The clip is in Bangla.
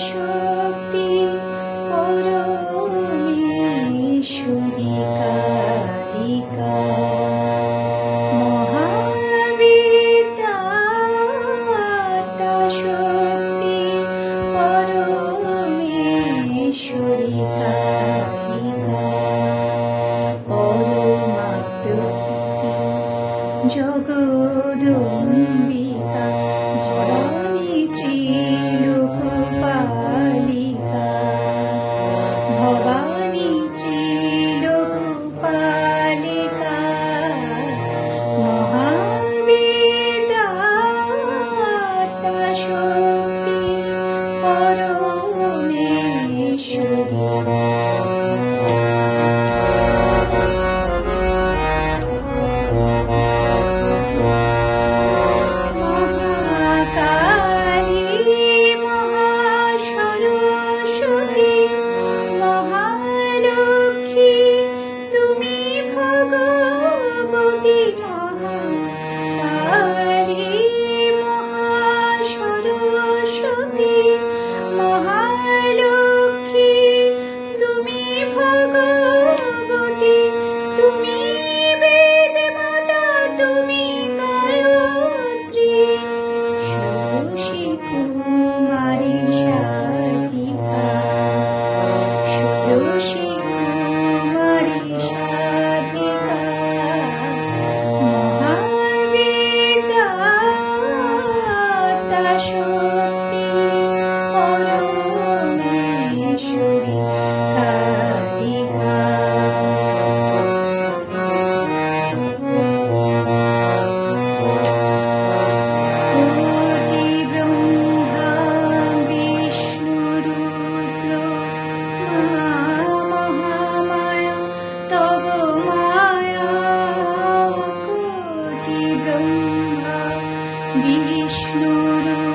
শক্তি পরমেশ্বরী শক্তি পরমেশ্বরী জগদম্বিকা ভবানী विष्णुरु